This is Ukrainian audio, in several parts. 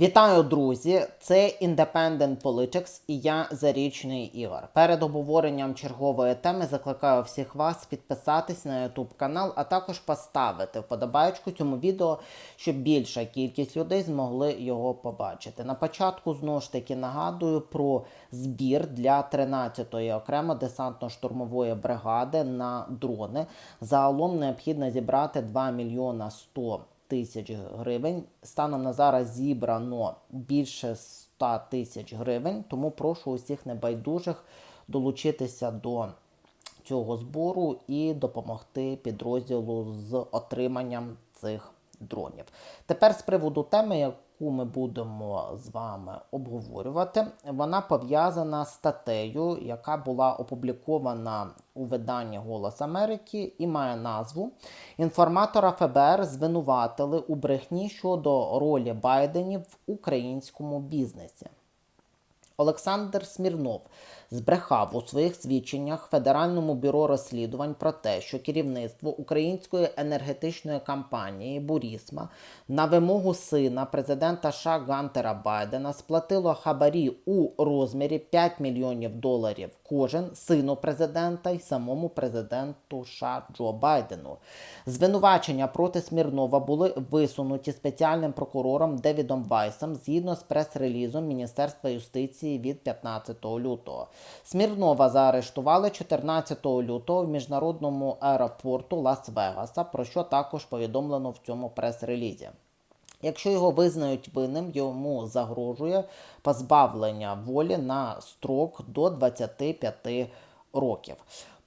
Вітаю, друзі! Це Independent Politics і я Зарічний Ігор. Перед обговоренням чергової теми закликаю всіх вас підписатись на YouTube канал, а також поставити вподобайку цьому відео, щоб більша кількість людей змогли його побачити. На початку знову ж таки нагадую про збір для 13-ї окремо десантно-штурмової бригади на дрони. Загалом необхідно зібрати 2 мільйона 100 тисяч гривень. Станом на зараз зібрано більше 100 тисяч гривень, тому прошу усіх небайдужих долучитися до цього збору і допомогти підрозділу з отриманням цих дронів. Тепер з приводу теми, яку ми будемо з вами обговорювати, вона пов'язана з статтею, яка була опублікована у виданні Голос Америки і має назву Інформатора ФБР звинуватили у брехні щодо ролі Байденів в українському бізнесі. Олександр Смірнов збрехав у своїх свідченнях Федеральному бюро розслідувань про те, що керівництво української енергетичної компанії Бурісма на вимогу сина президента США Гантера Байдена сплатило хабарі у розмірі 5 мільйонів доларів кожен сину президента і самому президенту США Джо Байдену. Звинувачення проти Смірнова були висунуті спеціальним прокурором Девідом Вайсом згідно з прес-релізом Міністерства юстиції від 15 лютого. Смірнова заарештували 14 лютого в міжнародному аеропорту Лас-Вегаса, про що також повідомлено в цьому прес-релізі. Якщо його визнають винним, йому загрожує позбавлення волі на строк до 25 років.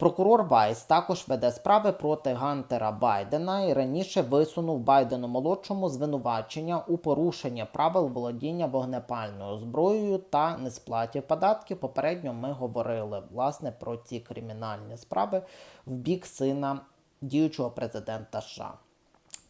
Прокурор Вайс також веде справи проти Гантера Байдена і раніше висунув Байдену молодшому звинувачення у порушенні правил володіння вогнепальною зброєю та несплаті податків. Попередньо ми говорили власне про ці кримінальні справи в бік сина діючого президента США.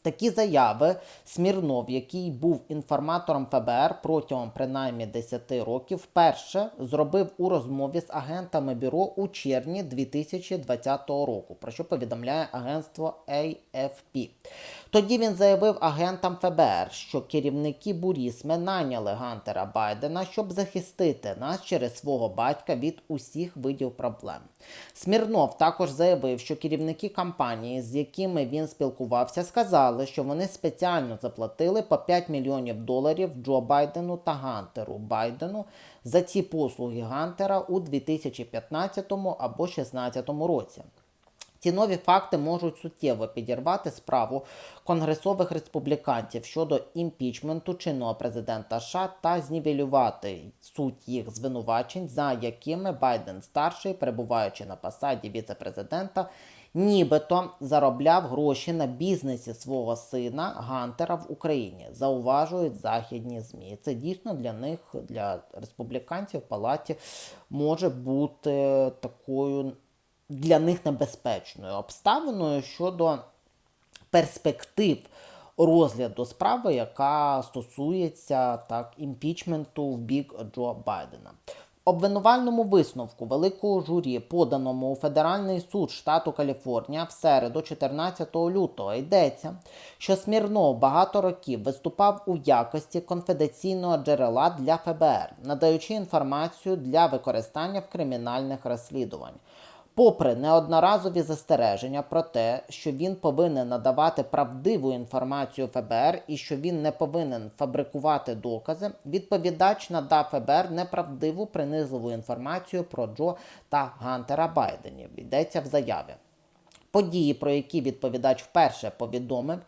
Такі заяви Смірнов, який був інформатором ФБР протягом принаймні 10 років, вперше зробив у розмові з агентами бюро у червні 2020 року, про що повідомляє агентство AFP. Тоді він заявив агентам ФБР, що керівники Бурісми наняли Гантера Байдена, щоб захистити нас через свого батька від усіх видів проблем. Смірнов також заявив, що керівники компанії, з якими він спілкувався, сказали, що вони спеціально заплатили по 5 мільйонів доларів Джо Байдену та Гантеру Байдену за ці послуги Гантера у 2015 або 2016 році. Ці нові факти можуть суттєво підірвати справу конгресових республіканців щодо імпічменту чинного президента США та знівелювати суть їх звинувачень, за якими Байден старший, перебуваючи на посаді віце-президента, нібито заробляв гроші на бізнесі свого сина Гантера в Україні. Зауважують західні змі. Це дійсно для них, для республіканців в палаті, може бути такою для них небезпечною обставиною щодо перспектив розгляду справи, яка стосується так імпічменту в бік Джо Байдена. Обвинувальному висновку великого журі, поданому у Федеральний суд штату Каліфорнія в середу, 14 лютого, йдеться, що Смірнов багато років виступав у якості конфіденційного джерела для ФБР, надаючи інформацію для використання в кримінальних розслідувань. Попри неодноразові застереження про те, що він повинен надавати правдиву інформацію ФБР і що він не повинен фабрикувати докази, відповідач надав ФБР неправдиву принизливу інформацію про Джо та Гантера Байденів. Йдеться в заяві. Події, про які відповідач вперше повідомив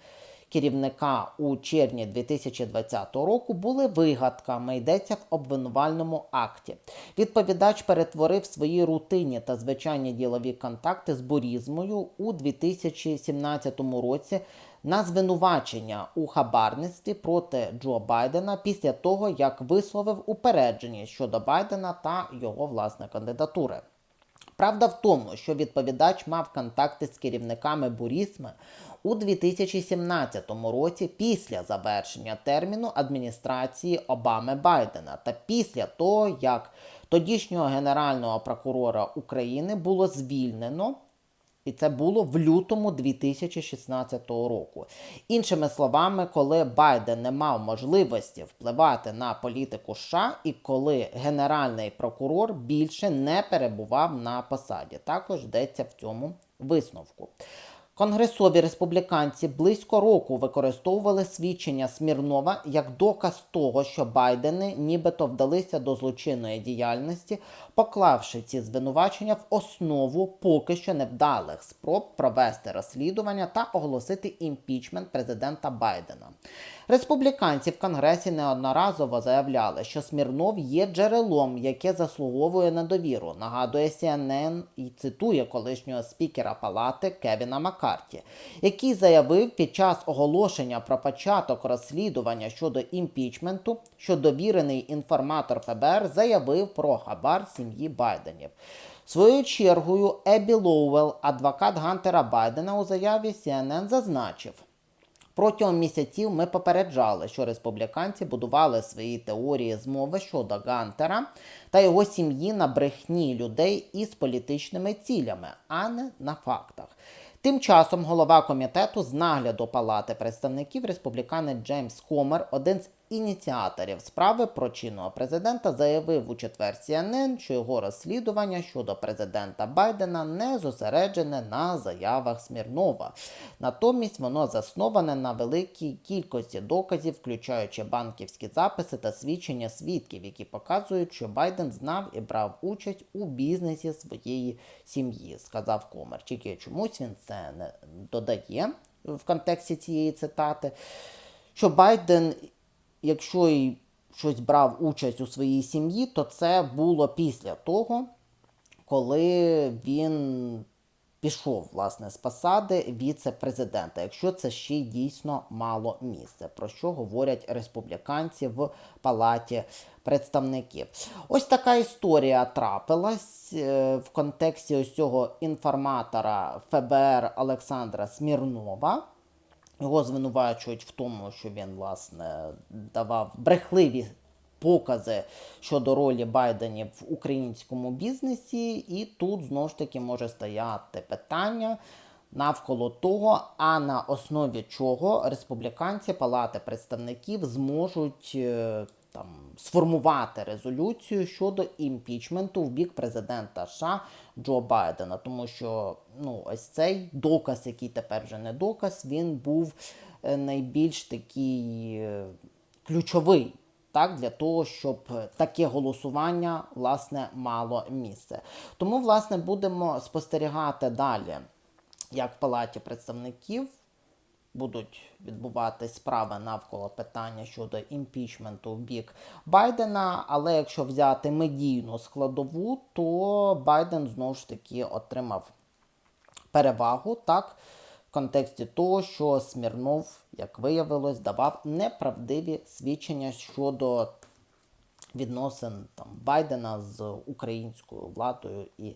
керівника у червні 2020 року, були вигадками, йдеться в обвинувальному акті. Відповідач перетворив свої рутинні та звичайні ділові контакти з бурізмою у 2017 році на звинувачення у хабарництві проти Джо Байдена після того, як висловив упередження щодо Байдена та його власне кандидатури. Правда в тому, що відповідач мав контакти з керівниками Бурісми у 2017 році після завершення терміну адміністрації Обами Байдена та після того, як тодішнього генерального прокурора України було звільнено І це було в лютому 2016 року. Іншими словами, коли Байден не мав можливості впливати на політику США, і коли генеральний прокурор більше не перебував на посаді, також йдеться в цьому висновку. Конгресові республіканці близько року використовували свідчення Смірнова як доказ того, що Байдени нібито вдалися до злочинної діяльності, поклавши ці звинувачення в основу поки що невдалих спроб провести розслідування та оголосити імпічмент президента Байдена. Республіканці в Конгресі неодноразово заявляли, що Смірнов є джерелом, яке заслуговує на довіру. Нагадує CNN і цитує колишнього спікера палати Кевіна Маккарті, який заявив під час оголошення про початок розслідування щодо імпічменту, що довірений інформатор ФБР заявив про хабар сім'ї Байденів. Своєю чергою Ебі Лоуел, адвокат Гантера Байдена, у заяві CNN зазначив. Протягом місяців ми попереджали, що республіканці будували свої теорії змови щодо Гантера та його сім'ї на брехні людей із політичними цілями, а не на фактах. Тим часом голова комітету з нагляду Палати представників республіканець Джеймс Хомер, один з ініціаторів справи про чинного президента, заявив у четвер CNN, що його розслідування щодо президента Байдена не зосереджене на заявах Смірнова. Натомість воно засноване на великій кількості доказів, включаючи банківські записи та свідчення свідків, які показують, що Байден знав і брав участь у бізнесі своєї сім'ї, сказав Комер. Тільки чомусь він це не додає в контексті цієї цитати. Що Байден, якщо і щось брав участь у своїй сім'ї, то це було після того, коли він пішов власне з посади віце-президента, якщо це ще й дійсно мало місце, про що говорять республіканці в палаті представників. Ось така історія трапилась е, в контексті ось цього інформатора ФБР Олександра Смірнова. Його звинувачують в тому, що він власне давав брехливі покази щодо ролі Байденів в українському бізнесі, і тут знову ж таки може стояти питання навколо того, а на основі чого республіканці Палати представників зможуть е, там сформувати резолюцію щодо імпічменту в бік президента США Джо Байдена, тому що ну ось цей доказ, який тепер вже не доказ, він був е, найбільш такий е, ключовий. Так, для того, щоб таке голосування власне мало місце. Тому, власне, будемо спостерігати далі, як в Палаті представників будуть відбуватись справи навколо питання щодо імпічменту в бік Байдена. Але якщо взяти медійну складову, то Байден знову ж таки отримав перевагу так, в контексті того, що Смірнов, як виявилось, давав неправдиві свідчення щодо відносин там, Байдена з українською владою і